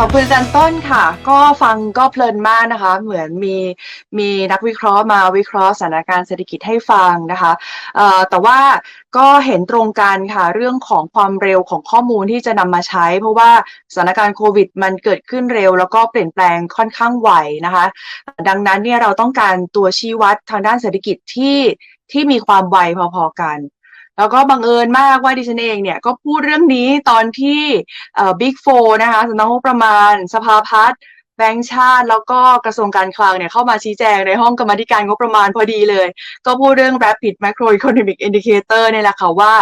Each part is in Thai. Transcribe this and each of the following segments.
ขอบคุณจารย์ต้นค่ะ ก็ฟังก็เพลินมากนะคะ เหมือนมีมีนักวิเคราะห์มาวิเคราะห์สถานการณ์เศรษฐกิจให้ฟังนะคะแต่ว่าก็เห็นตรงกันค่ะเรื่องของความเร็วของข้อมูลที่จะนำมาใช้ เพราะว่าสถานการณ์โควิด มันเกิดขึ้นเร็ว แล้วก็เปลี่ยนแปลงค่อนข้างไวนะคะ ดังนั้นเนี่ยเราต้องการตัวชี้วัดทางด้านเศรษฐกิจที่ที่มีความไวพอๆกัน แล้วก็บังเอิญมากว่าดิฉันเองเนี่ยก็พูดเรื่องนี้ตอนที่บิ๊กโฟนะคะสำนักงบประมาณสภาพัฒน์แบงก์ชาติแล้วก็กระทรวงการคลังเนี่ยเข้ามาชี้แจงในห้องกรรมธิการงบประมาณพอดีเลย ก็พูดเรื่อง rapid macroeconomic indicator เนี่ยแหละค่ะว่า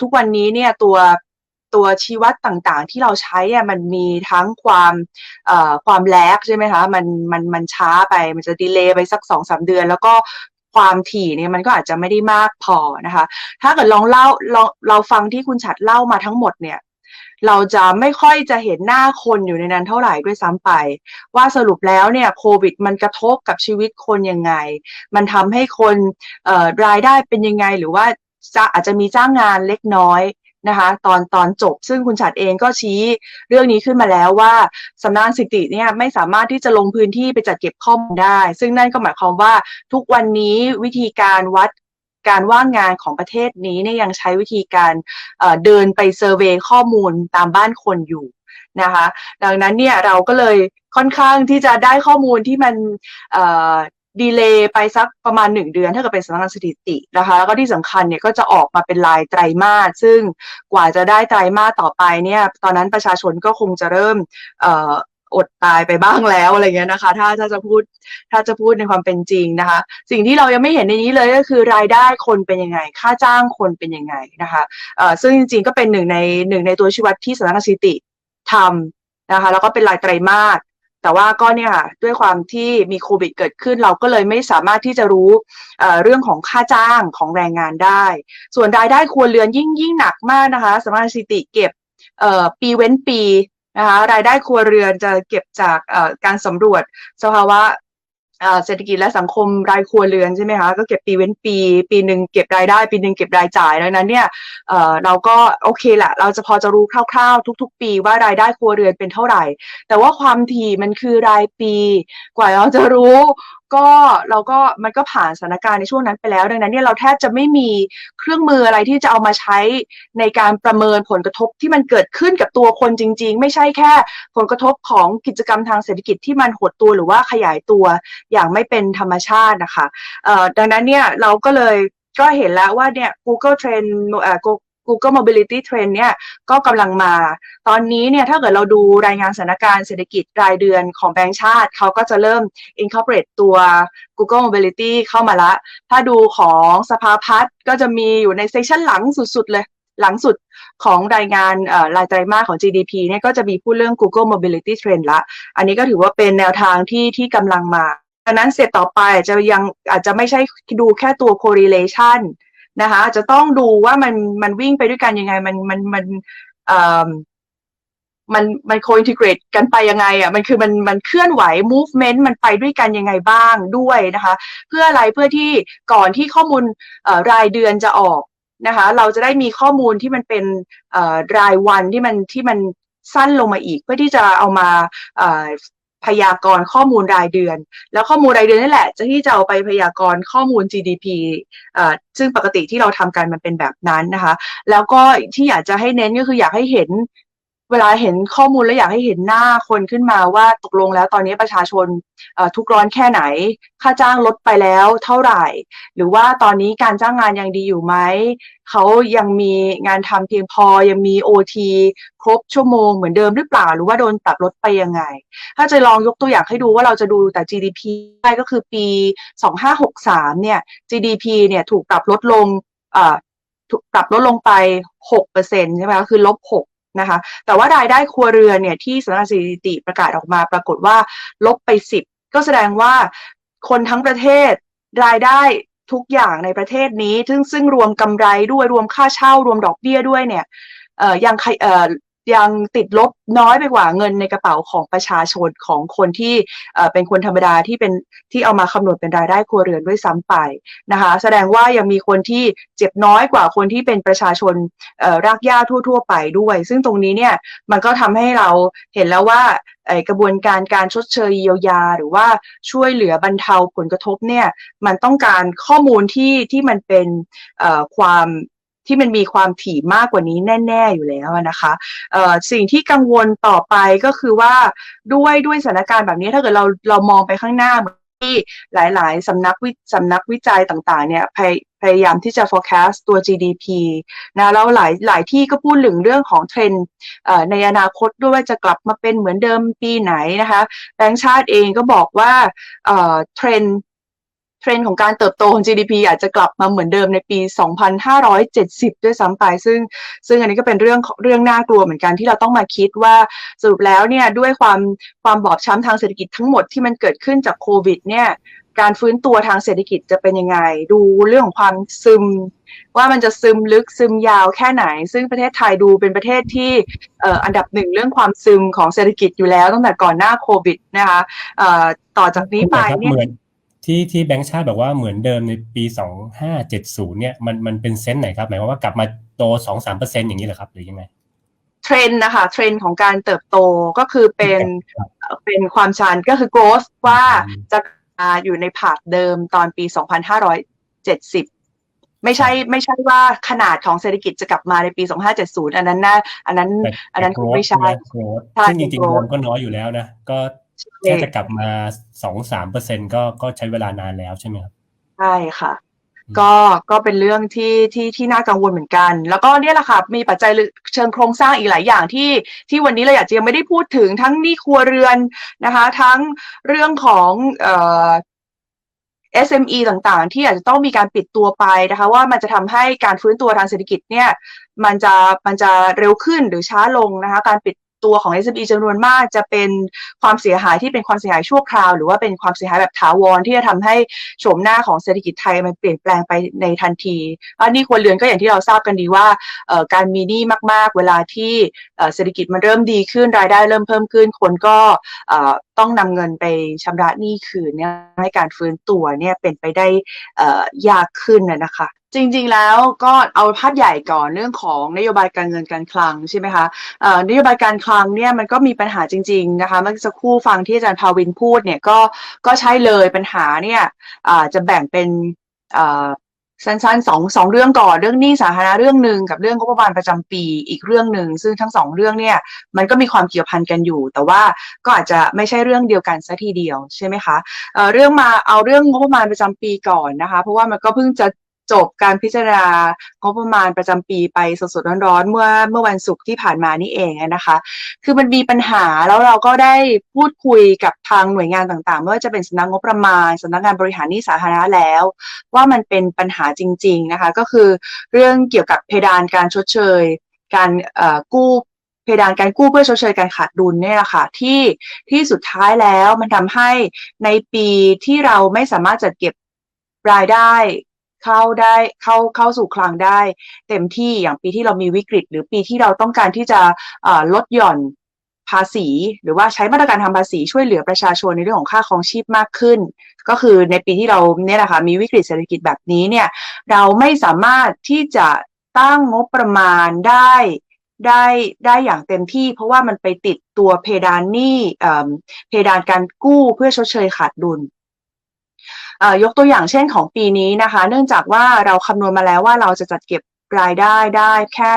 ทุกวันนี้เนี่ยตัวตัวชี้วัดต่างๆ ที่เราใช้เนี่ยมันมีทั้งความความแลกใช่ไหมคะมันมันมันช้าไปมันจะดีเลย์ไปสักสองสามเดือน แล้วก็ ความถี่เนี่ยมันก็อาจจะไม่ได้มากพอนะคะ ถ้าเกิดลองเล่าเราเราฟังที่คุณฉัดเล่ามาทั้งหมดเนี่ยเราจะไม่ค่อยจะเห็นหน้าคนอยู่ในนั้นเท่าไหร่ด้วยซ้ำไป ว่าสรุปแล้วเนี่ยโควิดมันกระทบกับชีวิตคนยังไง มันทำให้คนรายได้เป็นยังไงหรือว่าจะอาจจะมีจ้างงานเล็กน้อย นะคะตอนตอนจบ ซึ่งคุณฉัดเองก็ชี้เรื่องนี้ขึ้นมาแล้วว่าสำนักสิติเนี่ยไม่สามารถที่จะลงพื้นที่ไปจัดเก็บข้อมูลได้ ซึ่งนั่นก็หมายความว่าทุกวันนี้วิธีการวัดการว่างงานของประเทศนี้เนี่ยยังใช้วิธีการเดินไปเซอร์เวยข้อมูลตามบ้านคนอยู่นะคะ ดังนั้นเนี่ยเราก็เลยค่อนข้างที่จะได้ข้อมูลที่มัน ดีเลย์ไปสักประมาณ 1 เดือนถ้าเกิดเป็นสำนักงานสถิตินะคะ แล้วก็ที่สำคัญเนี่ยก็จะออกมาเป็นรายไตรมาสซึ่งกว่าจะได้ไตรมาสต่อไปเนี่ยตอนนั้นประชาชนก็คงจะเริ่มอดตายไปบ้างแล้วอะไรเงี้ยนะคะ ถ้าถ้าจะพูดถ้าจะพูดในความเป็นจริงนะคะ สิ่งที่เรายังไม่เห็นในนี้เลยก็คือรายได้คนเป็นยังไง ค่าจ้างคนเป็นยังไงนะคะเอ่อซึ่งจริงๆก็เป็นหนึ่งในหนึ่งในตัวชี้วัดที่สำนักงานสถิติทำนะคะแล้วก็เป็นรายไตรมาส แต่ว่าก็เนี่ยค่ะด้วยความที่มีโควิดเกิดขึ้น เราก็เลยไม่สามารถที่จะรู้เเรื่องของค่าจ้างของแรงงานได้ ส่วนรายได้ครัวเรือนยิ่งยิ่งหนักมากนะคะสำนักสถิติเก็บปีเว้นปีนะคะรายได้ครัวเรือนจะเก็บจากการสำรวจสภาวะ เศรษฐกิจและสังคมรายครัวเรือนใช่ไหมคะก็เก็บปีเว้นปี ปีหนึ่งเก็บรายได้ ปีหนึ่งเก็บรายจ่ายดังนั้นเนี่ยเเราก็โอเคแหละเราจะพอจะรู้คร่าวๆ ทุก ๆ ปีว่ารายได้ครัวเรือนเป็นเท่าไหร่ แต่ว่าความถี่มันคือรายปี กว่าเราจะรู้ ก็เราก็มันก็ผ่านสถานการณ์ในช่วงนั้นไปแล้ว ดังนั้นเนี่ยเราแทบจะไม่มีเครื่องมืออะไรที่จะเอามาใช้ในการประเมินผลกระทบที่มันเกิดขึ้นกับตัวคนจริง ๆ ไม่ใช่แค่ ผลกระทบของกิจกรรมทางเศรษฐกิจที่มันหดตัวหรือว่าขยายตัวอย่างไม่เป็นธรรมชาตินะคะดังนั้นเนี่ยเราก็เลยก็เห็นแล้วว่าเนี่ย Google Trend Google Mobility Trend เนี่ยก็กำลังมา ตอนนี้เนี่ยถ้าเกิดเราดูรายงานสถานการณ์เศรษฐกิจรายเดือนของแบงก์ชาติ เขาก็จะเริ่ม incorporate ตัว Google Mobility เข้ามาละ ถ้าดูของสภาพัฒน์ก็จะมีอยู่ในเซสชันหลังสุดๆเลยหลังสุดของรายงานรายไตรมาสของ GDP เนี่ยก็จะมีพูดเรื่อง Google Mobility Trend ละ อันนี้ก็ถือว่าเป็นแนวทางที่ที่กำลังมาดังนั้นเสร็จต่อไปจะยังอาจจะไม่ใช่ดูแค่ตัว correlation นะคะจะต้องดูว่ามันมันวิ่งไปด้วยกันยังไง มันมันมันเอ่อมันมัน co-integrate กันไปยังไงอะมันคือมันมันเคลื่อนไหว movement มันไปด้วยกันยังไงบ้างด้วยนะคะ เพื่ออะไรเพื่อที่ก่อนที่ข้อมูลรายเดือนจะออกนะคะ เราจะได้มีข้อมูลที่มันเป็นรายวันที่มันที่มันสั้นลงมาอีก เพื่อที่จะเอามา พยากรณ์ข้อมูลรายเดือน แล้วข้อมูลรายเดือนนี่แหละ จะที่จะเอาไปพยากรณ์ข้อมูล GDP เอ่อซึ่งปกติที่เราทำกันมันเป็นแบบนั้นนะคะ แล้วก็ที่อยากจะให้เน้นก็คืออยากให้เห็น เวลาเห็นข้อมูลแล้วอยากให้เห็นหน้าคนขึ้นมาว่าตกลงแล้วตอนนี้ประชาชนทุกร้อนแค่ไหน ค่าจ้างลดไปแล้วเท่าไหร่ หรือว่าตอนนี้การจ้างงานยังดีอยู่ไหมเขายังมีงานทำเพียงพอยังมี OT ครบชั่วโมงเหมือนเดิมหรือเปล่า หรือว่าโดนปรับลดไปยังไง ถ้าจะลองยกตัวอย่างให้ดูว่าเราจะดูแต่ GDP ได้ก็คือปี 2563 เนี่ย GDP เนี่ยถูกปรับลดลงถูกปรับลดลงไป 6%ใช่ไหมคะคือลบ6 นะคะ แต่ว่ารายได้ครัวเรือนเนี่ยที่สำนักงานสถิติประกาศออกมาปรากฏว่าลบไป 10 ก็แสดงว่าคนทั้งประเทศรายได้ทุกอย่างในประเทศนี้ ซึ่งซึ่งรวมกำไรด้วยรวมค่าเช่ารวมดอกเบี้ยด้วยเนี่ยเอ่อยังใครเอ่อ ยังติดลบน้อยไปกว่าเงินในกระเป๋าของประชาชนของคนที่เป็นคนธรรมดาที่เป็นที่เอามาคำนวณเป็นรายได้ครัวเรือนด้วยซ้ำไปนะคะ แสดงว่ายังมีคนที่เจ็บน้อยกว่าคนที่เป็นประชาชนรากหญ้าทั่ว ๆ ไปด้วย ซึ่งตรงนี้เนี่ยมันก็ทำให้เราเห็นแล้วว่ากระบวนการการชดเชยเยียวยา หรือว่าช่วยเหลือบรรเทาผลกระทบเนี่ยมันต้องการข้อมูลที่ที่มันเป็นความ ที่มันมีความถี่มากกว่านี้แน่ ๆ อยู่แล้วนะคะสิ่งที่กังวลต่อไปก็คือว่าด้วยด้วยสถานการณ์แบบนี้ถ้าเกิดเราเรามองไปข้างหน้าเหมือนที่หลาย ๆ สำนักวิสำนักวิจัยต่าง ๆ เนี่ยพยพยายามที่จะ forecast ตัว GDP นะแล้วหลายหลายที่ก็พูดถึงเรื่องของเทรนด์ในอนาคตด้วยว่าจะกลับมาเป็นเหมือนเดิมปีไหนนะคะแบงก์ชาติเองก็บอกว่าเอ่อเทรนด์ เทรนด์ของการเติบโตของ GDP อาจจะกลับมาเหมือนเดิมในปี 2570 ด้วยซ้ำไป ซึ่ง ซึ่งอันนี้ก็เป็นเรื่องเรื่องน่ากลัวเหมือนกันที่เราต้องมาคิดว่าสรุปแล้วเนี่ยด้วยความความบอบช้ำทางเศรษฐกิจทั้งหมดที่มันเกิดขึ้นจากโควิดเนี่ยการฟื้นตัวทางเศรษฐกิจจะเป็นยังไง ดูเรื่องของความซึม ว่ามันจะซึมลึกซึมยาวแค่ไหน ซึ่งประเทศไทยดูเป็นประเทศที่อ,อันดับหนึ่งเรื่องความซึมของเศรษฐกิจอยู่แล้วตั้งแต่ก่อนหน้าโควิดนะคะต่อจากนี้ไปเนี่ย ที่ที่แบงค์ชาติบอกว่าเหมือนเดิมในปี 2570 เนี่ยมันมันเป็นเซนส์ไหนครับ หมายความว่ากลับมาโต 2-3%อย่างนี้เหรอครับ หรือยังไงเทรนด์นะคะเทรนด์ของการเติบโตก็คือเป็นครับเอ่อเป็นความชันก็คือ growth ว่าอืมจะมาอยู่ในผาดเดิมตอนปี 2570 ไม่ใช่ไม่ใช่ว่าขนาดของเศรษฐกิจจะกลับมาในปี 2570 อันนั้นน่าอันนั้นแต่อันนั้นคง growth ไม่ใช่นะ growth ใช่ซึ่งจริงๆ growth มันก็น้อยอยู่แล้วนะก็ แค่จะกลับมา2-3%ก็ก็ใช้เวลานานแล้วใช่ไหมครับใช่ค่ะอืมก็ก็เป็นเรื่องที่ที่ที่น่ากังวลเหมือนกัน แล้วก็เนี่ยแหละค่ะมีปัจจัยเชิงโครงสร้างอีกหลายอย่างที่ที่วันนี้เราอยากจะยังไม่ได้พูดถึงทั้งหนี้ครัวเรือนนะคะ ทั้งเรื่องของเอ่อ SME ต่างๆ ที่อาจจะต้องมีการปิดตัวไปนะคะ ว่ามันจะทำให้การฟื้นตัวทางเศรษฐกิจเนี่ย มันจะมันจะเร็วขึ้นหรือช้าลงนะคะ การปิด ตัวของ SME จำนวนมากจะเป็นความเสียหายที่เป็นความเสียหายชั่วคราว หรือว่าเป็นความเสียหายแบบถาวรที่จะทำให้โฉมหน้าของเศรษฐกิจไทยมันเปลี่ยนแปลงไปในทันทีอันนี้ควรเรือนก็อย่างที่เราทราบกันดีว่าการมีหนี้มาก ๆ เวลาที่เศรษฐกิจมันเริ่มดีขึ้นรายได้เริ่มเพิ่มขึ้นคนก็ ต้องนำเงินไปชำระหนี้คืนเนี่ยให้การฟื้นตัวเนี่ยเป็นไปได้ยากขึ้นนะคะจริงๆ แล้วก็เอาภาพใหญ่ก่อนเรื่องของนโยบายการเงินการคลังใช่ไหมคะนโยบายการคลังเนี่ยมันก็มีปัญหาจริง ๆนะคะเมื่อสักครู่ฟังที่อาจารย์ภาวินพูดเนี่ยก็ก็ใช่เลยปัญหาเนี่ยจะแบ่งเป็น สั้นๆสองสองเรื่องก่อนเรื่องหนี้สาธารณะเรื่องหนึ่งกับเรื่องงบประมาณประจำปีอีกเรื่องหนึ่งซึ่งทั้งสองเรื่องเนี่ยมันก็มีความเกี่ยวพันกันอยู่ แต่ว่าก็อาจจะไม่ใช่เรื่องเดียวกันซะทีเดียวใช่ไหมคะเอ่อเรื่องมาเอาเรื่องงบประมาณประจำปีก่อนนะคะ เพราะว่ามันก็เพิ่งจะ จบการพิจารณางบประมาณประจำปีไปสดๆร้อนๆเมื่อเมื่อวันศุกร์ที่ผ่านมานี่เองนะคะ คือมันมีปัญหาแล้วเราก็ได้พูดคุยกับทางหน่วยงานต่างๆไม่ว่าจะเป็นสำนักงบประมาณสำนักงานบริหารหนี้สาธารณะแล้ว ว่ามันเป็นปัญหาจริง ๆนะคะ ก็คือเรื่องเกี่ยวกับเพดานการชดเชย การกู้เพดานการกู้เพื่อชดเชยการขาดดุลเนี่ยแหละค่ะที่ที่สุดท้ายแล้วมันทำให้ในปีที่เราไม่สามารถจัดเก็บรายได้ เข้าได้เข้าเข้าสู่คลังได้ เต็มที่อย่างปีที่เรามีวิกฤต หรือปีที่เราต้องการที่จะลดหย่อนภาษี หรือว่าใช้มาตรการทาภาษีช่วยเหลือประชาชนในเรื่องของค่าครองชีพมากขึ้น ก็คือในปีที่เราเนี่ยแหละค่ะมีวิกฤตเศรษฐกิจแบบนี้เนี่ยเราไม่สามารถที่จะตั้งงบประมาณได้ได้ได้อย่างเต็มที่ เพราะว่ามันไปติดตัวเพดานหนี้เอ่อเพดานการกู้เพื่อชดเชยขาดดุล ยกตัวอย่างเช่นของปีนี้นะคะ เนื่องจากว่าเราคำนวณมาแล้วว่าเราจะจัดเก็บรายได้ได้แค่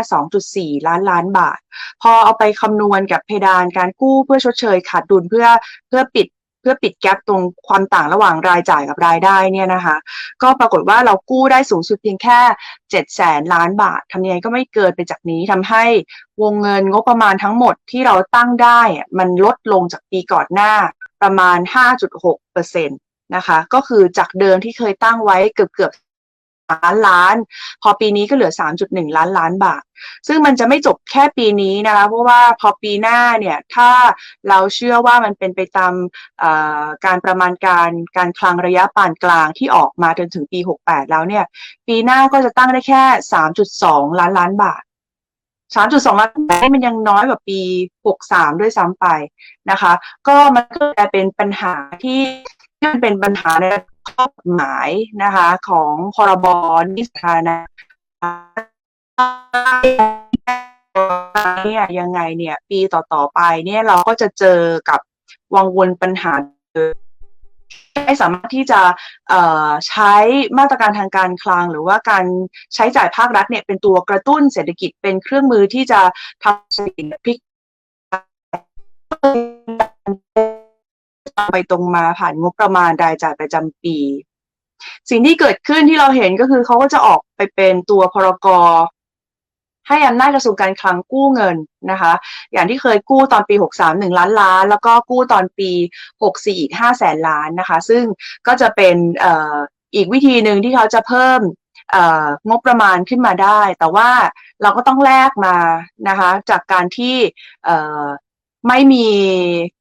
2.4 ล้านล้านบาท พอเอาไปคำนวณกับเพดานการกู้เพื่อชดเชยขาดดุลเพื่อเพื่อปิดเพื่อปิดแกลบตรงความต่างระหว่างรายจ่ายกับรายได้เนี่ยนะคะ ก็ปรากฏว่าเรากู้ได้สูงสุดเพียงแค่7แสนล้านบาททำยังไงก็ไม่เกินไปจากนี้ทำให้วงเงินงบประมาณทั้งหมดที่เราตั้งได้มันลดลงจากปีก่อนหน้าประมาณ 5.6เปอร์เซ็นต์ นะคะ ก็คือจากเดิมที่เคยตั้งไว้เกือบเกือบล้านล้าน พอปีนี้ก็เหลือ 3.1 ล้านล้านบาท ซึ่งมันจะไม่จบแค่ปีนี้นะคะ เพราะว่าพอปีหน้าเนี่ยถ้าเราเชื่อว่ามันเป็นไปตามการประมาณการการคลังระยะปานกลางที่ออกมาจนถึงปี 68 แล้วเนี่ย ปีหน้าก็จะตั้งได้แค่ 3.2 ล้านล้านบาท 3.2 ล้านบาทมันยังน้อยกว่าปี 63 ด้วยซ้ำไปนะคะ ก็มันก็กลายเป็นปัญหาที่ ที่มันเป็นปัญหาในข้อกฎหมายนะคะ ของพรบนิสาธารณะเนี่ยยังไงเนี่ย ปีต่อ ๆ ไปเนี่ยเราก็จะเจอกับวังวนปัญหาไม่สามารถที่จะเอ่อใช้มาตรการทางการคลัง หรือว่าการใช้จ่ายภาครัฐเนี่ยเป็นตัวกระตุ้นเศรษฐกิจเป็นเครื่องมือที่จะทำเศรษฐกิจพลิก ไปตรงมาผ่านงบประมาณรายจ่ายประจำปี สิ่งที่เกิดขึ้นที่เราเห็นก็คือเขาก็จะออกไปเป็นตัวพรกรให้อำนาจกระทรวงการคลังกู้เงินนะคะ อย่างที่เคยกู้ตอนปี 63 1 ล้านล้าน แล้วก็กู้ตอนปี 64 อีก 5 แสนล้านนะคะ ซึ่งก็จะเป็นอีกวิธีหนึ่งที่เขาจะเพิ่มงบประมาณขึ้นมาได้ แต่ว่าเราก็ต้องแลกมานะคะ จากการที่ ไม่มี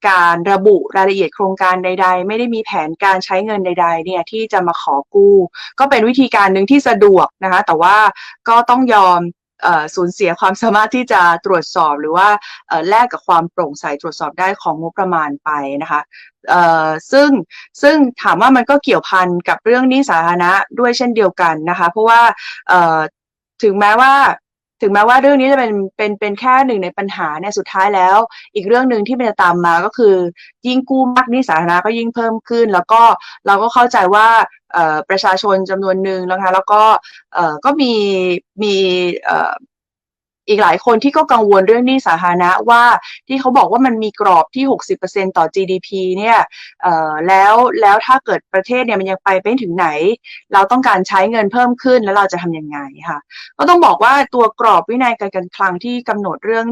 การระบุรายละเอียดโครงการใด ๆ ไม่ได้มีแผนการใช้เงินใด ๆ เนี่ยที่จะมาขอกู้ ก็เป็นวิธีการหนึ่งที่สะดวกนะคะ แต่ว่าก็ต้องยอมสูญเสียความสามารถที่จะตรวจสอบหรือว่าแลกกับความโปร่งใสตรวจสอบได้ของงบประมาณไปนะคะซึ่งซึ่งถามว่ามันก็เกี่ยวพันกับเรื่องนี้สาธารณะด้วยเช่นเดียวกันนะคะ เพราะว่าถึงแม้ว่า ถึงแม้ว่าเรื่องนี้จะเป็นเป็นเป็นแค่หนึ่งในปัญหาเนี่ยสุดท้ายแล้ว อีกเรื่องหนึ่งที่มันจะตามมาก็คือ ยิ่งกู้มากนี่สาธารณะก็ยิ่งเพิ่มขึ้น แล้วก็เราก็เข้าใจว่าประชาชนจำนวนหนึ่งนะคะแล้วก็ก็มีมี อีกหลายคนที่ก็กังวลเรื่องหนี้สาธารณะว่าที่เขาบอกว่ามันมีกรอบที่ 60%ต่อ GDP เนี่ยเอ่อแล้วแล้วถ้าเกิดประเทศเนี่ยมันยังไปไม่ถึงไหน เราต้องการใช้เงินเพิ่มขึ้นแล้วเราจะทำยังไงค่ะก็ต้องบอกว่าตัวกรอบวินัยการการคลังที่กำหนดเรื่อง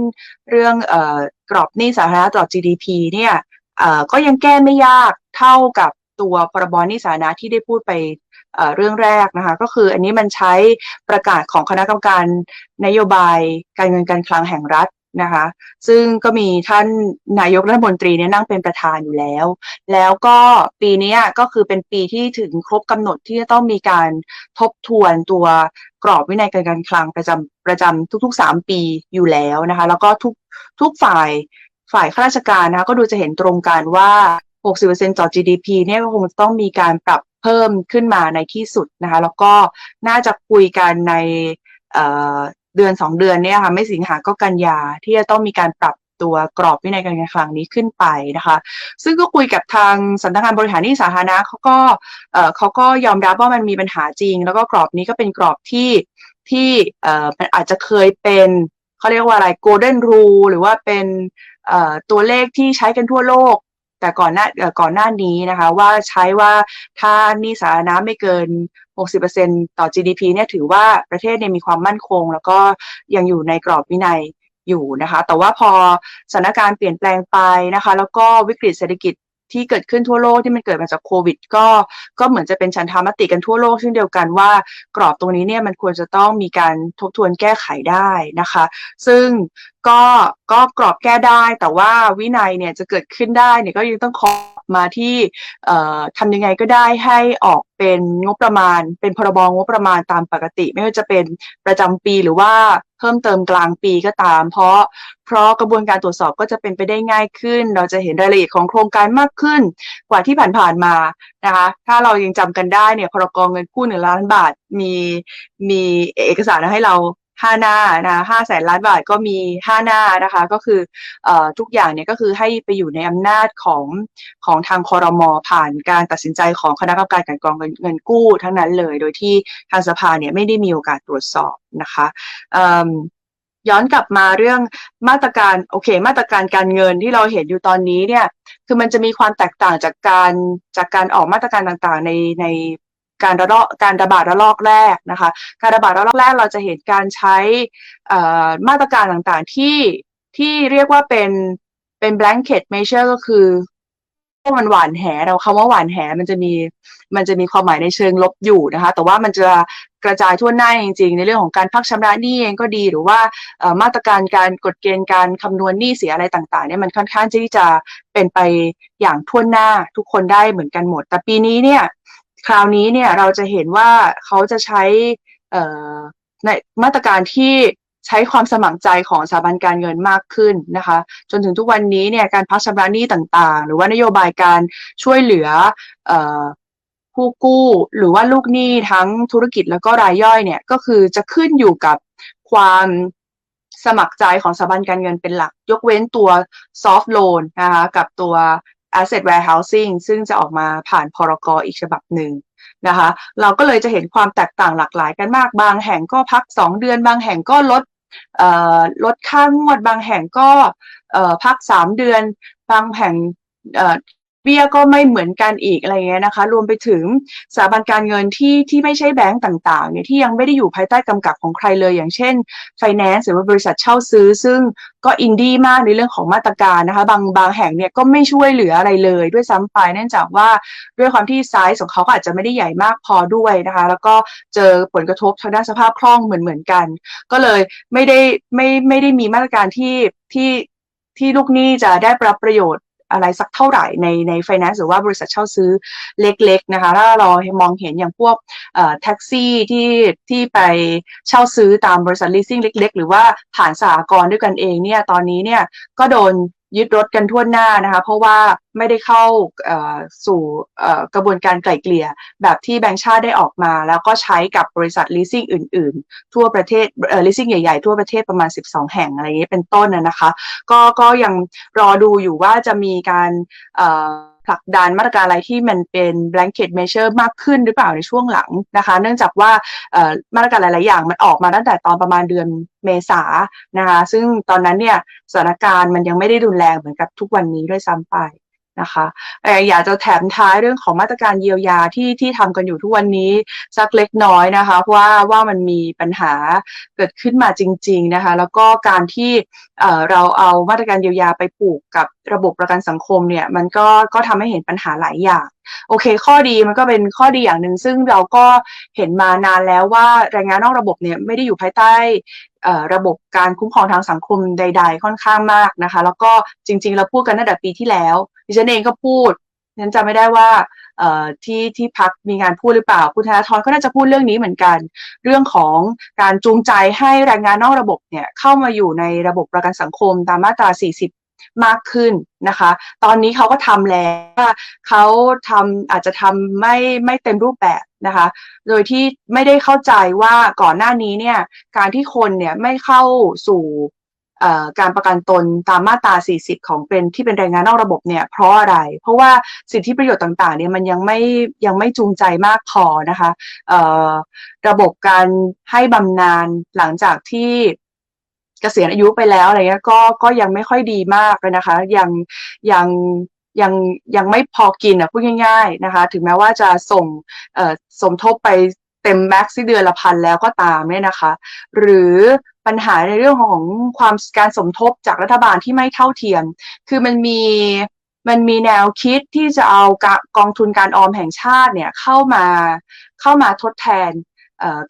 เรื่องเอ่อกรอบหนี้สาธารณะต่อ GDP เนี่ยเอ่อก็ยังแก้ไม่ยากเท่ากับตัวพรบหนี้สาธารณะที่ได้พูดไป เรื่องแรกนะคะก็คืออันนี้มันใช้ประกาศของคณะกรรมการนโยบายการเงินการคลังแห่งรัฐนะคะซึ่งก็มีท่านนายกรัฐมนตรีเนี่ยนั่งเป็นประธานอยู่แล้ว แล้วก็ปีนี้ก็คือเป็นปีที่ถึงครบกำหนดที่จะต้องมีการทบทวนตัวกรอบวินัยการการคลังประจำประจำทุกๆ 3 ปีอยู่แล้วนะคะแล้วก็ทุกทุกฝ่ายฝ่ายข้าราชการนะคะก็ดูจะเห็นตรงกันว่า 60%ต่อ GDP เนี่ยก็คงต้องมีการปรับ เพิ่มขึ้นมาในที่สุดนะคะ แล้วก็น่าจะคุยกันในเอ่อเดือน 2 เดือนเนี่ยค่ะไม่สิงหาก็กันยาที่จะต้องมีการปรับตัวกรอบวินัยการเงินคลังนี้ขึ้นไปนะคะ ซึ่งก็คุยกับทางสำนักงานบริหารนี้สาธารณะเขาก็เเขาก็ยอมรับว่ามันมีปัญหาจริง แล้วก็กรอบนี้ก็เป็นกรอบที่ที่เอ่อมันอาจจะเคยเป็นเขาเรียกว่าอะไร golden rule หรือว่าเป็นตัวเลขที่ใช้กันทั่วโลก แต่ก่อนหน้าก่อนหน้านี้นะคะว่าใช้ว่าถ้านี่สาธารณะไม่เกิน 60%ต่อ GDP เนี่ยถือว่าประเทศเนี่ยมีความมั่นคง แล้วก็ยังอยู่ในกรอบวินัยอยู่นะคะ แต่ว่าพอสถานการณ์เปลี่ยนแปลงไปนะคะ แล้วก็วิกฤตเศรษฐกิจ ที่เกิดขึ้นทั่วโลกที่มันเกิดมาจากโควิด ก็ก็เหมือนจะเป็นชันธามติกันทั่วโลกเช่นเดียวกันว่ากรอบตรงนี้เนี่ยมันควรจะต้องมีการทบทวนแก้ไขได้นะคะ ซึ่งก็ก็กรอบแก้ได้แต่ว่าวินัยเนี่ยจะเกิดขึ้นได้เนี่ยก็ยังต้องขอ มาที่เอ่อทำยังไงก็ได้ให้ออกเป็นงบประมาณ เป็นพรบงบประมาณตามปกติ ไม่ว่าจะเป็นประจำปีหรือว่าเพิ่มเติมกลางปีก็ตาม เพราะเพราะกระบวนการตรวจสอบก็จะเป็นไปได้ง่ายขึ้น เราจะเห็นรายละเอียดของโครงการมากขึ้น กว่าที่ผ่านๆมานะคะถ้าเรายังจำกันได้เนี่ยพรกองเงินกู้หนึ่งล้านบาทมีมีเอกสารให้เรา ห้าหน้านะห้าแสนล้านบาทก็มีห้าหน้านะคะ ก็คืออทุกอย่างเนี่ยก็คือให้ไปอยู่ในอำนาจของของทางคอรมอผ่านการตัดสินใจของคณะกรรมการกลันกองเงินกู้ทั้งนั้นเลย โดยที่ทางสภาเนี่ยไม่ได้มีโอกาสตรวจสอบนะคะย้อนกลับมาเรื่องมาตรการโอเค มาตรการการเงินที่เราเห็นอยู่ตอนนี้เนี่ยคือมันจะมีความแตกต่างจากการจากการออกมาตรการต่างๆ ในใน การระลอกการระบาดระลอกแรกนะคะ การระบาดระลอกแรกเราจะเห็นการใช้มาตรการต่างๆที่ที่เรียกว่าเป็นเป็น blanket measure ก็คือพวกมันหวานแหเราคำว่าหวานแหมันจะมีมันจะมีความหมายในเชิงลบอยู่นะคะ แต่ว่ามันจะกระจายทั่วหน้าจริงๆ ในเรื่องของการพักชำระหนี้เองก็ดี หรือว่ามาตรการการกฎเกณฑ์การคำนวณหนี้เสียอะไรต่างๆเนี่ยมันค่อนข้างที่จะเป็นไปอย่างทั่วหน้าทุกคนได้เหมือนกันหมด แต่ปีนี้เนี่ย คราวนี้เนี่ยเราจะเห็นว่าเขาจะใช้ในมาตรการที่ใช้ความสมัครใจของสถาบันการเงินมากขึ้นนะคะ จนถึงทุกวันนี้เนี่ยการพักชำระหนี้ต่างๆ หรือว่านโยบายการช่วยเหลืออผู้กู้หรือว่าลูกหนี้ทั้งธุรกิจแล้วก็รายย่อยเนี่ยก็คือจะขึ้นอยู่กับความสมัครใจของสถาบันการเงินเป็นหลัก ยกเว้นตัว soft loan นะคะกับตัว asset warehousing ซึ่งจะออกมาผ่านพรกอีกฉบับหนึ่งนะคะ เราก็เลยจะเห็นความแตกต่างหลากหลายกันมาก บางแห่งก็พัก 2 เดือน บางแห่งก็ลดลดค่างวด บางแห่งก็พัก 3 เดือน บางแห่ง เบี้ยก็ไม่เหมือนกันอีกอะไรเงี้ยนะคะ รวมไปถึงสถาบันการเงินที่ที่ไม่ใช่แบงก์ต่างๆเนี่ยที่ยังไม่ได้อยู่ภายใต้กำกับของใครเลย อย่างเช่น finance หรือว่าบริษัทเช่าซื้อ ซึ่งก็อินดี้มากในเรื่องของมาตรการนะคะ บางบางแห่งเนี่ยก็ไม่ช่วยเหลืออะไรเลยด้วยซ้ำไปเนื่องจากว่าด้วยความที่ไซส์ของเขาก็อาจจะไม่ได้ใหญ่มากพอด้วยนะคะ แล้วก็เจอผลกระทบทางด้านสภาพคล่องเหมือนเหมือนกัน ก็เลยไม่ได้ไม่ไม่ได้มีมาตรการที่ที่ที่ลูกหนี้จะได้รับประโยชน์ อะไรสักเท่าไหร่ในในไฟแนนซ์หรือว่าบริษัทเช่าซื้อเล็กๆนะคะ ถ้าเรามองเห็นอย่างพวกเอ่อแท็กซี่ที่ที่ไปเช่าซื้อตามบริษัท leasing เล็ก ๆ หรือว่าผ่านสหกรณ์ด้วยกันเองเนี่ยตอนนี้เนี่ยก็โดน ยึดรถกันทั่วหน้านะคะ เพราะว่าไม่ได้เข้าสู่กระบวนการไกล่เกลี่ย แบบที่แบงค์ชาติได้ออกมา แล้วก็ใช้กับบริษัท leasing อื่น ๆ ทั่วประเทศเอ่อ leasing ใหญ่ ๆ ทั่วประเทศประมาณ 12 แห่งอะไรอย่างนี้เป็นต้นนะนะคะ ก็ก็ยังรอดูอยู่ว่าจะมีการเอ่อ ผลักดันมาตรการอะไรที่มันเป็น blanket measure มากขึ้นหรือเปล่าในช่วงหลังนะคะ เนื่องจากว่ามาตรการหลาย ๆ อย่างมันออกมาตั้งแต่ตอนประมาณเดือนเมษานะคะ ซึ่งตอนนั้นเนี่ยสถานการณ์มันยังไม่ได้รุนแรงเหมือนกับทุกวันนี้ด้วยซ้ำไป นะคะอ่อยากจะแถมท้ายเรื่องของมาตรการเยียวยาที่ที่ทำกันอยู่ทุกวันนี้สักเล็กน้อยนะคะเพราะว่าว่ามันมีปัญหาเกิดขึ้นมาจริง ๆนะคะ แล้วก็การที่เราเอามาตรการเยียวยาไปผูกกับระบบประกันสังคมเนี่ยมันก็ก็ทำให้เห็นปัญหาหลายอย่างโอเค ข้อดีมันก็เป็นข้อดีอย่างหนึ่งซึ่งเราก็เห็นมานานแล้วว่าแรงงานนอกระบบเนี่ยไม่ได้อยู่ภายใต้ ระบบการคุ้มครองทางสังคมใด ๆ ค่อนข้างมากนะคะ แล้วก็จริง ๆ เราพูดกันตั้งแต่ปีที่แล้วดิฉันเองก็พูดฉันจำไม่ได้ว่าที่ที่พักมีงานพูดหรือเปล่าคุณธนาธรก็น่าจะพูดเรื่องนี้เหมือนกัน เรื่องของการจูงใจให้แรงงานนอกระบบเนี่ยเข้ามาอยู่ในระบบประกันสังคมตามมาตรา 40 มากขึ้นนะคะ ตอนนี้เขาก็ทำแล้วเขาทำอาจจะทำไม่ไม่เต็มรูปแบบนะคะ โดยที่ไม่ได้เข้าใจว่าก่อนหน้านี้เนี่ยการที่คนเนี่ยไม่เข้าสู่การประกันตนตามมาตรา 40 ของเป็นที่เป็นแรงงานนอกระบบเนี่ยเพราะอะไร เพราะว่าสิทธิประโยชน์ต่างๆเนี่ยมันยังไม่ยังไม่จูงใจมากพอนะคะระบบการให้บำนาญหลังจากที่ เกษียณอายุไปแล้วอะไรเงี้ยก็ก็ยังไม่ค่อยดีมากเลยนะคะ ยังยังยังยังไม่พอกินอะพูดง่าย ๆนะคะ ถึงแม้ว่าจะส่งเอ่อสมทบไปเต็มแม็กซ์ที่เดือนละพันแล้วก็ตามเนี่ยนะคะ หรือปัญหาในเรื่องของความการสมทบจากรัฐบาลที่ไม่เท่าเทียม คือมันมีมันมีแนวคิดที่จะเอากองทุนการออมแห่งชาติเนี่ยเข้ามาเข้ามาทดแทน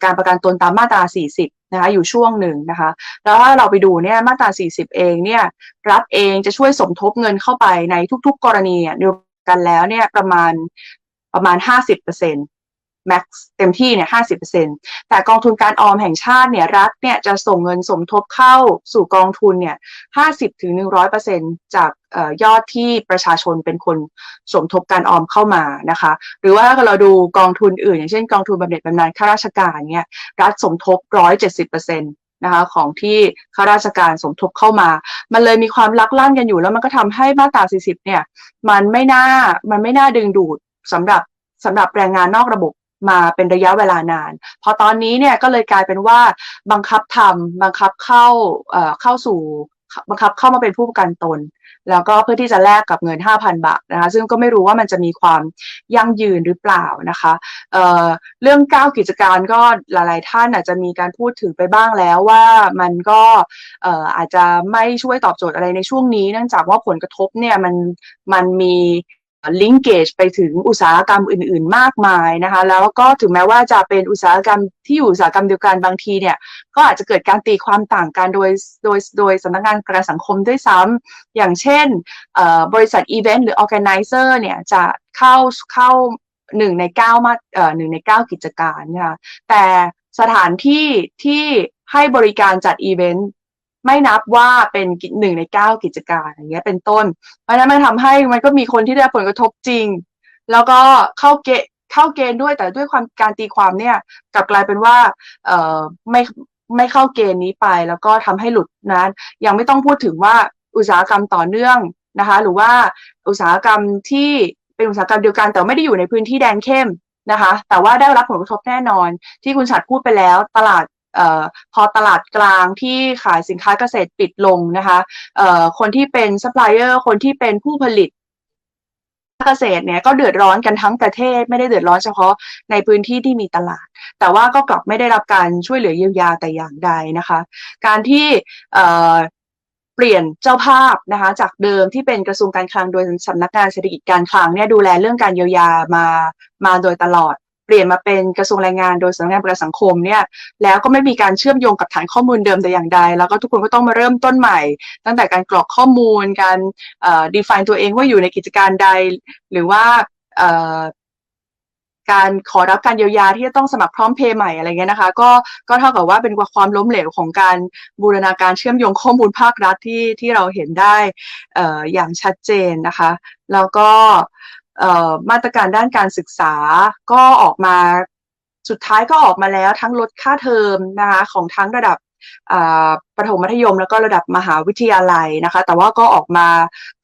การประกันตนตามมาตรา 40 นะคะอยู่ช่วงหนึ่งนะคะ แล้วถ้าเราไปดูเนี่ยมาตรา 40 เองเนี่ยรัฐเองจะช่วยสมทบเงินเข้าไปในทุกๆกรณีเดียวกันแล้วเนี่ยประมาณประมาณ 50% max เต็มที่เนี่ย50%แต่กองทุนการออมแห่งชาติเนี่ยรัฐเนี่ยจะส่งเงินสมทบเข้าสู่กองทุนเนี่ย50ถึง100%จากเอ่อยอดที่ประชาชนเป็นคนสมทบการออมเข้ามานะคะ หรือว่าถ้าเราดูกองทุนอื่น อย่างเช่นกองทุนบำเหน็จบำนาญข้าราชการเนี่ยรัฐสมทบ170%นะคะของที่ข้าราชการสมทบเข้ามา มันเลยมีความลักลั่นกันอยู่ แล้วมันก็ทำให้มาตรา 40 เนี่ย มันไม่น่า มันไม่น่าดึงดูดสำหรับสำหรับแรงงานนอกระบบ มาเป็นระยะเวลานาน พอตอนนี้เนี่ยก็เลยกลายเป็นว่าบังคับทำบังคับเข้าเอ่อเข้าสู่บังคับเข้ามาเป็นผู้ประกันตน แล้วก็เพื่อที่จะแลกกับเงิน 5,000 บาทนะคะซึ่งก็ไม่รู้ว่ามันจะมีความยั่งยืนหรือเปล่านะคะเเรื่องก้าวกิจการก็หลาย ๆ ท่านอาจจะมีการพูดถึงไปบ้างแล้วว่ามันก็เอ่ออาจจะไม่ช่วยตอบโจทย์อะไรในช่วงนี้ เนื่องจากว่าผลกระทบเนี่ยมันมันมี ลิงเกจไปถึงอุตสาหกรรมอื่น ๆ มากมายนะคะ แล้วก็ถึงแม้ว่าจะเป็นอุตสาหกรรมที่อยู่อุตสาหกรรมเดียวกันบางทีเนี่ย ก็อาจจะเกิดการตีความต่างกันโดยโดยโดยสำนักงานประกันสังคมด้วยซ้ำอย่างเช่นบริษัทอีเวนต์หรือ organizer เนี่ยจะเข้าเข้าหนึ่งในเก้ามาเอ่อหนึ่งในเก้ากิจการนะคะแต่สถานที่ที่ให้บริการจัดอีเวนต์ ไม่นับว่าเป็นหนึ่งในเก้ากิจการอย่างเงี้ยเป็นต้น เพราะฉะนั้นมันทำให้มันก็มีคนที่ได้ผลกระทบจริง แล้วก็เข้าเกณเข้าเกณฑ์ด้วยแต่ด้วยความการตีความเนี่ยกลับกลายเป็นว่า เอ่อไม่ไม่เข้าเกณฑ์นี้ไป แล้วก็ทำให้หลุดนั้น ยังไม่ต้องพูดถึงว่าอุตสาหกรรมต่อเนื่องนะคะ หรือว่าอุตสาหกรรมที่เป็นอุตสาหกรรมเดียวกัน แต่ไม่ได้อยู่ในพื้นที่แดงเข้มนะคะ แต่ว่าได้รับผลกระทบแน่นอนที่คุณฉัดพูดไปแล้ว ตลาด พอตลาดกลางที่ขายสินค้าเกษตรปิดลงนะคะคนที่เป็นซัพพลายเออร์คนที่เป็นผู้ผลิตเกษตรเนี่ยก็เดือดร้อนกันทั้งประเทศ ไม่ได้เดือดร้อนเฉพาะในพื้นที่ที่มีตลาด แต่ว่าก็กลับไม่ได้รับการช่วยเหลือเยียวยาแต่อย่างใดนะคะ การที่เปลี่ยนเจ้าภาพนะคะจากเดิมที่เป็นกระทรวงการคลังโดยสำนักงานเศรษฐกิจการคลังเนี่ยดูแลเรื่องการเยียวยามามาโดยตลอด เปลี่ยนมาเป็นกระทรวงแรงงานโดยสำนักงานประกันสังคมเนี่ยแล้วก็ไม่มีการเชื่อมโยงกับฐานข้อมูลเดิมแต่อย่างใด แล้วก็ทุกคนก็ต้องมาเริ่มต้นใหม่ ตั้งแต่การกรอกข้อมูล การ define ตัวเองว่าอยู่ในกิจการใด หรือว่าการขอรับการเยียวยาที่จะต้องสมัครพร้อมเพย์ใหม่อะไรเงี้ยนะคะ ก็ก็เท่ากับว่าเป็นความล้มเหลวของการบูรณาการเชื่อมโยงข้อมูลภาครัฐที่ที่เราเห็นได้อออย่างชัดเจนนะคะ แล้วก็ มาตรการด้านการศึกษาก็ออกมาสุดท้ายก็ออกมาแล้วทั้งลดค่าเทอมนะคะของทั้งระดับประถมมัธยมแล้วก็ระดับมหาวิทยาลัยนะคะ แต่ว่าก็ออกมา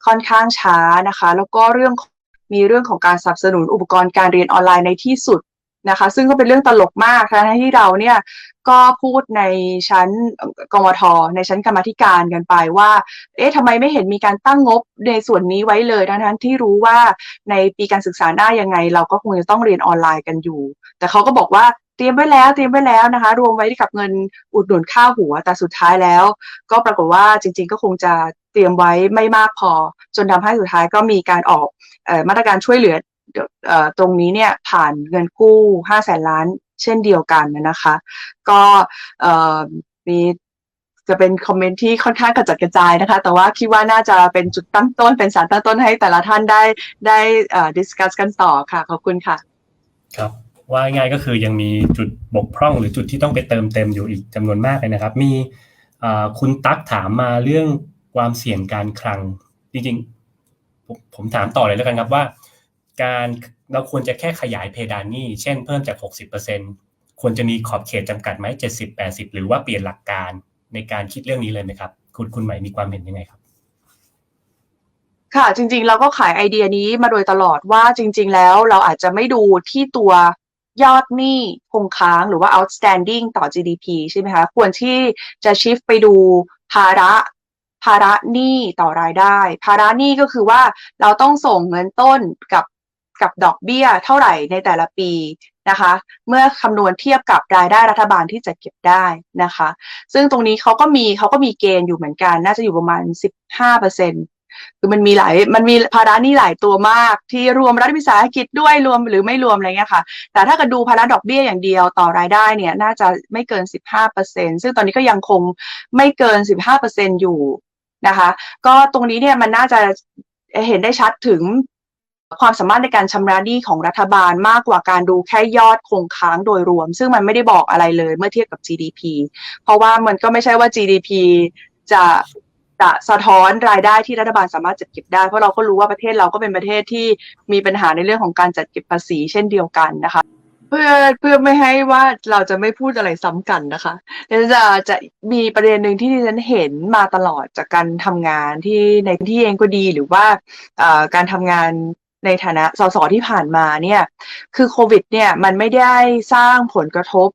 ค่อนข้างช้านะคะ แล้วก็เรื่องมีเรื่องของการสนับสนุนอุปกรณ์การเรียนออนไลน์ในที่สุด นะคะ ซึ่งก็เป็นเรื่องตลกมากทั้งที่เราเนี่ยก็พูดในชั้นกมทในชั้นกรรมธิการกันไปว่า เอ๊ะทำไมไม่เห็นมีการตั้งงบในส่วนนี้ไว้เลยทั้งที่รู้ว่าในปีการศึกษาหน้ายังไง เราก็คงจะต้องเรียนออนไลน์กันอยู่ แต่เขาก็บอกว่าเตรียมไว้แล้วเตรียมไว้แล้วนะคะ รวมไว้กับเงินอุดหนุนค่าหัว แต่สุดท้ายแล้ว ก็ปรากฏว่าจริง ๆ ก็คงจะเตรียมไว้ไม่มากพอ จนทำให้สุดท้ายก็มีการออกออมาตรการช่วยเหลือ เอ่อตรงนี้เนี่ยผ่านเงินกู้5แสนล้านเช่นเดียวกันนะคะ ก็มีจะเป็นคอมเมนต์ที่ค่อนข้างกระจัดกระจายนะคะ แต่ว่าคิดว่าน่าจะเป็นจุดตั้งต้นเป็นสารตั้งต้นให้แต่ละท่านได้ได้อ่อดิสคัสกันต่อค่ะ ขอบคุณค่ะ ครับว่าง่ายก็คือยังมีจุดบกพร่องหรือจุดที่ต้องไปเติมเต็มอยู่อีกจำนวนมากเลยนะครับ มีคุณตั๊กถามมาเรื่องความเสี่ยงการคลัง จริงๆ ผมถามต่อเลยแล้วกันครับว่า การเราควรจะแค่ขยายเพดานหนี้ เช่นเพิ่มจาก 60%ควรจะมีขอบเขตจำกัดไหม70 80 หรือว่าเปลี่ยนหลักการในการคิดเรื่องนี้เลยไหมครับ คุณคุณใหม่มีความเห็นยังไงครับ ค่ะ จริง ๆ เราก็ขายไอเดียนี้มาโดยตลอดว่าจริง ๆ แล้วเราอาจจะไม่ดูที่ตัวยอดหนี้คงค้างหรือว่า outstanding ต่อ GDP ใช่ไหมคะควรที่จะ shift ไปดูภาระภาระหนี้ต่อรายได้ ภาระหนี้ก็คือว่าเราต้องส่งเงินต้นกับ กับดอกเบี้ยเท่าไหร่ในแต่ละปีนะคะ เมื่อคำนวณเทียบกับรายได้รัฐบาลที่จะเก็บได้นะคะ ซึ่งตรงนี้เขาก็มีเขาก็มีเกณฑ์อยู่เหมือนกัน น่าจะอยู่ประมาณ 15เปอร์เซ็นคือมันมีหลายมันมีภาระหนี้หลายตัวมากที่รวมรัฐวิสาหกิจด้วยรวมหรือไม่รวมอะไรเงี้ยค่ะ แต่ถ้าเกิดดูภาระดอกเบี้ยอย่างเดียวต่อรายได้เนี่ยน่าจะไม่เกิน 15%ซึ่งตอนนี้ก็ยังคงไม่เกิน 15%อยู่นะคะ ก็ตรงนี้เนี่ยมันน่าจะเห็นได้ชัดถึง ความสามารถในการชำระหนี้ของรัฐบาลมากกว่าการดูแค่ยอดคงค้างโดยรวม ซึ่งมันไม่ได้บอกอะไรเลยเมื่อเทียบกับ GDP เพราะว่ามันก็ไม่ใช่ว่า GDP จะจะสะท้อนรายได้ที่รัฐบาลสามารถจัดเก็บได้ เพราะเราก็รู้ว่าประเทศเราก็เป็นประเทศที่มีปัญหาในเรื่องของการจัดเก็บภาษีเช่นเดียวกันนะคะ เพื่อเพื่อไม่ให้ว่าเราจะไม่พูดอะไรซ้ำกันนะคะดิฉันจะจะมีประเด็นหนึ่งที่ดิฉันเห็นมาตลอดจากการทำงานที่ในที่เองก็ดีหรือว่าการทำงาน ในฐานะสสที่ผ่านมาเนี่ยคือโควิดเนี่ยมันไม่ได้สร้างผลกระทบ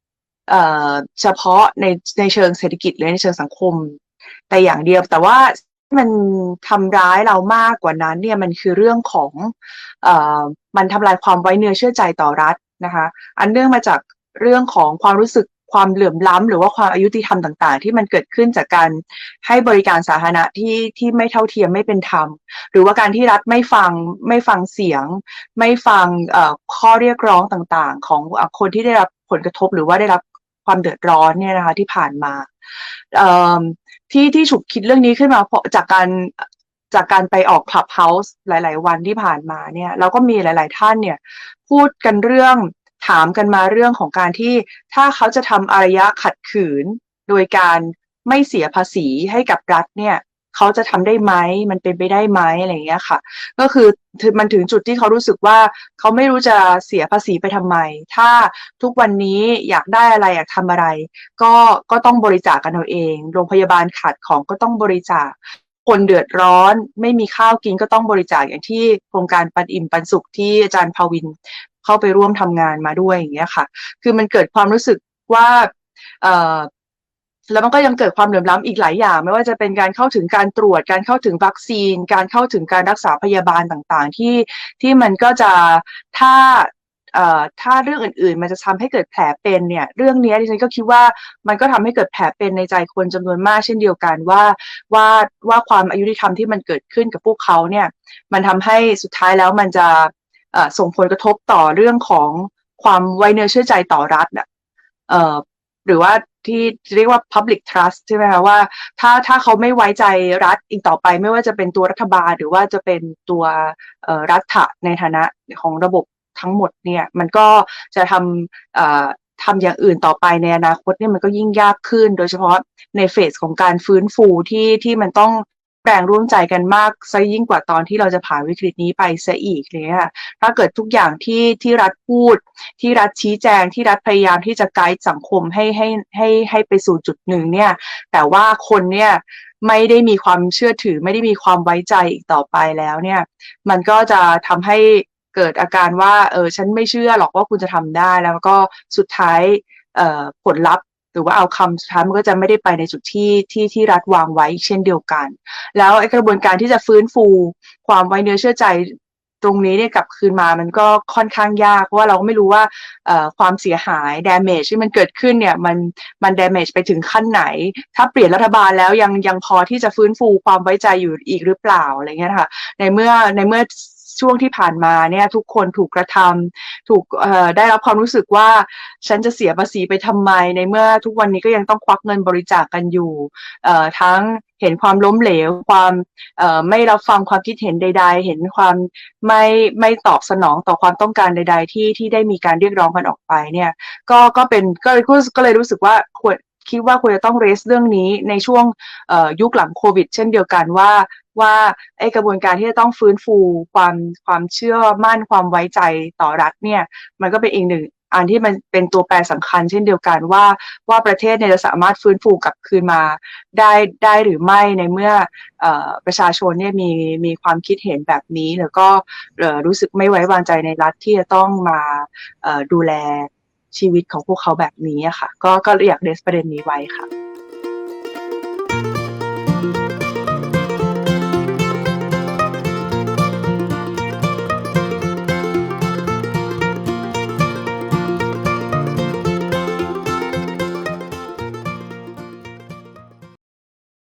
เอ่อเฉพาะในในเชิงเศรษฐกิจหรือในเชิงสังคม แต่อย่างเดียวแต่ว่ามันทำร้ายเรามากกว่านั้นเนี่ยมันคือเรื่องของเอ่อมันทำลายความไว้เนื้อเชื่อใจต่อรัฐนะคะ อันเนื่องมาจากเรื่องของความรู้สึก ความเหลื่อมล้ำหรือว่าความอายุติธรรมต่าง ๆ ที่มันเกิดขึ้นจากการให้บริการสาธารณะที่ที่ไม่เท่าเทียมไม่เป็นธรรม หรือว่าการที่รัฐไม่ฟังไม่ฟังเสียง ไม่ฟังข้อเรียกร้องต่างๆ ของคนที่ได้รับผลกระทบหรือว่าได้รับความเดือดร้อนเนี่ยนะคะที่ผ่านมาที่ที่ฉุกคิดเรื่องนี้ขึ้นมาเพราะจากการจากการไปออกคลับเฮาส์หลาย ๆ วันที่ผ่านมาเนี่ยเราก็มีหลาย ๆ ท่านเนี่ยพูดกันเรื่อง ถามกันมาเรื่องของการที่ถ้าเขาจะทำอารยะขัดขืน โดยการไม่เสียภาษีให้กับรัฐเนี่ยเขาจะทำได้ไหม มันเป็นไปได้ไหมอะไรเงี้ยค่ะ ก็คือมันถึงจุดที่เขารู้สึกว่าเขาไม่รู้จะเสียภาษีไปทำไม ถ้าทุกวันนี้อยากได้อะไรอยากทำอะไร ก็ก็ต้องบริจาคกันเอาเอง โรงพยาบาลขาดของก็ต้องบริจาค คนเดือดร้อน ไม่มีข้าวกินก็ต้องบริจาคอย่างที่โครงการปันอิ่มปันสุขที่อาจารย์ภาวิน เข้าไปร่วมทำงานมาด้วยอย่างเงี้ยค่ะ คือมันเกิดความรู้สึกว่าเแล้วมันก็ยังเกิดความเหลื่อมล้ำอีกหลายอย่าง ไม่ว่าจะเป็นการเข้าถึงการตรวจการเข้าถึงวัคซีน การเข้าถึงการรักษาพยาบาลต่างๆ ที่ที่มันก็จะถ้าถ้าเรื่องอื่นๆ มันจะทำให้เกิดแผลเป็นเนี่ยเรื่องนี้ดิฉันก็คิดว่ามันก็ทำให้เกิดแผลเป็นในใจคนจำนวนมากเช่นเดียวกันว่าว่าว่าความอายุติธรรมที่มันเกิดขึ้นกับพวกเขาเนี่ยมันทำให้สุดท้ายแล้วมันจะ ส่งผลกระทบต่อเรื่องของความไว้เนื้อเชื่อใจต่อรัฐนะหรือว่าที่เรียกว่า public trust ใช่ไหมคะว่าถ้าถ้าเขาไม่ไว้ใจรัฐอีกต่อไปไม่ว่าจะเป็นตัวรัฐบาล หรือว่าจะเป็นตัวรัฐะในฐานะของระบบทั้งหมดเนี่ยมันก็จะทำทำอย่างอื่นต่อไปในอนาคตเนี่ยมันก็ยิ่งยากขึ้น โดยเฉพาะในเฟสของการฟื้นฟูที่ที่มันต้อง แรงร่วมใจกันมากซะยิ่งกว่าตอนที่เราจะผ่านวิกฤตนี้ไปซะอีกเลยค่ะถ้าเกิดทุกอย่างที่ที่รัฐพูด ที่รัฐชี้แจงที่รัฐพยายามที่จะไกด์สังคมให้ให้ให้ให้ไปสู่จุดหนึ่งเนี่ย แต่ว่าคนเนี่ยไม่ได้มีความเชื่อถือ ไม่ได้มีความไว้ใจอีกต่อไปแล้วเนี่ย มันก็จะทำให้เกิดอาการว่าเออฉันไม่เชื่อหรอกว่าคุณจะทำได้แล้วก็สุดท้ายผลลัพธ์ หรือว่าเอาคำสุดท้ายมันก็จะไม่ได้ไปในจุดที่ที่ที่รัฐวางไว้เช่นเดียวกัน แล้วไอกระบวนการที่จะฟื้นฟูความไว้เนื้อเชื่อใจตรงนี้เนี่ยกลับคืนมามันก็ค่อนข้างยากเพราะว่าเราก็ไม่รู้ว่าความเสียหาย damage ที่มันเกิดขึ้นเนี่ยมันมัน damage ไปถึงขั้นไหน ถ้าเปลี่ยนรัฐบาลแล้วยังยังพอที่จะฟื้นฟูความไว้ใจอยู่อีกหรือเปล่าอะไรเงี้ยค่ะในเมื่อในเมื่อ ช่วงที่ผ่านมาเนี่ยทุกคนถูกกระทำถูกเอ่อได้รับความรู้สึกว่าฉันจะเสียภาษีไปทำไม ในเมื่อทุกวันนี้ก็ยังต้องควักเงินบริจาคกันอยู่เอ่อทั้งเห็นความล้มเหลว ความเอ่อไม่รับฟังความคิดเห็นใด ๆ เห็นความไม่ไม่ตอบสนองต่อความต้องการใด ๆ ที่ที่ได้มีการเรียกร้องกันออกไปเนี่ย ก็ก็เป็นก็เลยก็เลยรู้สึกว่าควร คิดว่าควรจะต้องเรสเรื่องนี้ในช่วงยุคหลังโควิด เช่นเดียวกันว่าว่าไอกระบวนการที่จะต้องฟื้นฟูความความเชื่อมั่นความไว้ใจต่อรัฐเนี่ยมันก็เป็นอีกหนึ่งอันที่มันเป็นตัวแปรสำคัญเช่นเดียวกันว่าว่าประเทศเนี่ยจะสามารถฟื้นฟูกลับคืนมาได้ได้หรือไม่ในเมื่ออประชาชนเนี่ยมีมีความคิดเห็นแบบนี้ แล้วก็รู้สึกไม่ไว้วางใจในรัฐที่จะต้องมาดูแล ชีวิตของพวกเขาแบบนี้อะค่ะ ก็ก็อยากเดสประเด็นนี้ไว้ค่ะ